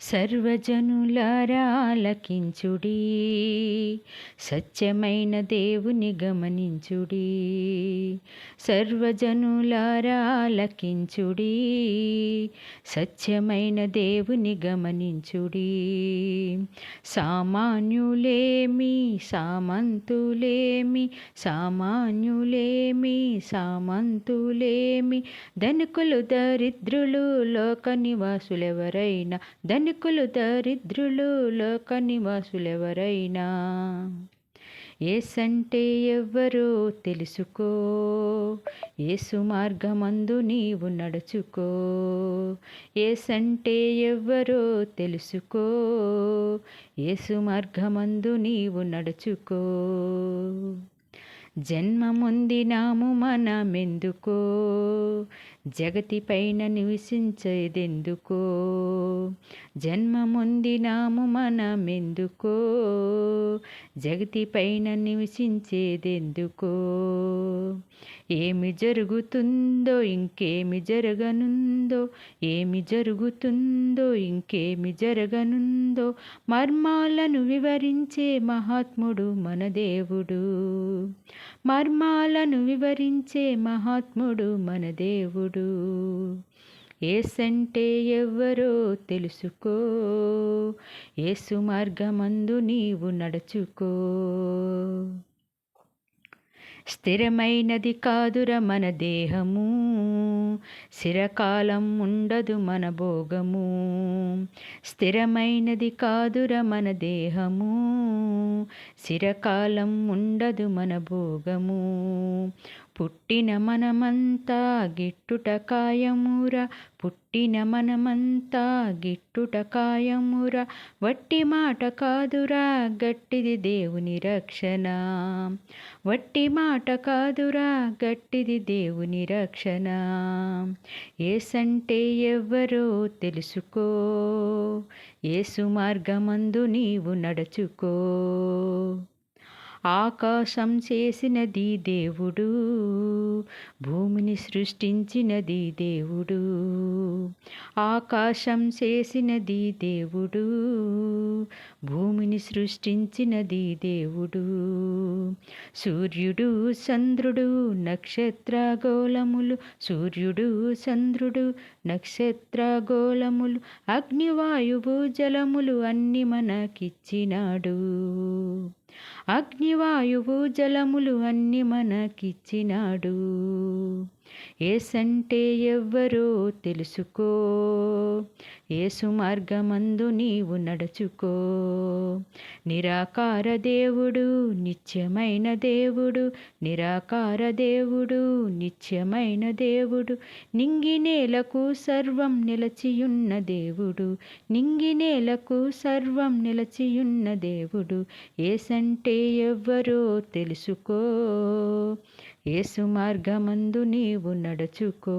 సర్వజనులారాలకించుడి. సత్యమైన దేవుని గమనించుడి. సర్వజనులారాలకించుడి. సత్యమైన దేవుని గమనించుడి. సామాన్యులేమి సామంతులేమి సామాన్యులేమి సామంతులేమి ధనుకులు దరిద్రులు లోక నివాసులెవరైనా ధనికులు దరిద్రులు లోక నివాసులెవరైనా? ఏసంటే ఎవ్వరో తెలుసుకో ఏసు మార్గమందు నీవు నడుచుకో. ఏసంటే ఎవ్వరో తెలుసుకో ఏసు మార్గమందు నీవు నడుచుకో. జన్మముందినాము మనమెందుకో? జగతిపైన నివసించేదెందుకో? జన్మముందినాము మనమెందుకో? జగతిపైన నివసించేదెందుకో? ఏమి జరుగుతుందో ఇంకేమి జరగనుందో ఏమి జరుగుతుందో ఇంకేమి జరగనుందో మర్మాలను వివరించే మహాత్ముడు మన దేవుడు. మర్మాలను వివరించే మహాత్ముడు మన దేవుడు. ఏసంటే ఎవ్వరో తెలుసుకో ఏసు మార్గమందు నీవు నడుచుకో. స్థిరమైనది కాదుర మన దేహము. శిరకాలం ఉండదు మన భోగము. స్థిరమైనది కాదుర మన దేహము. శిరకాలం ఉండదు మన భోగము. పుట్టిన మనమంతా గిట్టుట కాయముర పుట్టిన మనమంతా గిట్టుట కాయమురా వట్టి మాట కాదురా గట్టిది దేవుని రక్షణ. వట్టి మాట కాదురా గట్టిది దేవుని రక్షణ. ఏసంటే ఎవ్వరో తెలుసుకో ఏసు మార్గమందు నీవు నడుచుకో. ఆకాశం చేసినది దేవుడు భూమిని సృష్టించినది దేవుడు. ఆకాశం చేసినది దేవుడు భూమిని సృష్టించినది దేవుడు. సూర్యుడు చంద్రుడు నక్షత్రగోళములు సూర్యుడు చంద్రుడు నక్షత్రగోళములు అగ్నివాయువు జలములు అన్ని మనకిచ్చినాడు. అగ్నివాయువు జలములు అన్ని మనకిచ్చినాడు. ఏసంటే ఎవ్వరో తెలుసుకో. ఏసు మార్గమందు నీవు నడుచుకో. నిరాకార దేవుడు నిత్యమైన దేవుడు. నిరాకార దేవుడు నిత్యమైన దేవుడు. నింగినేలకు సర్వం నిలచియున్న దేవుడు. నింగినేలకు సర్వం నిలచియున్న దేవుడు. ఏసంటే ఎవ్వరో తెలుసుకో. ఏసు మార్గమందు నీవు నడుచుకో.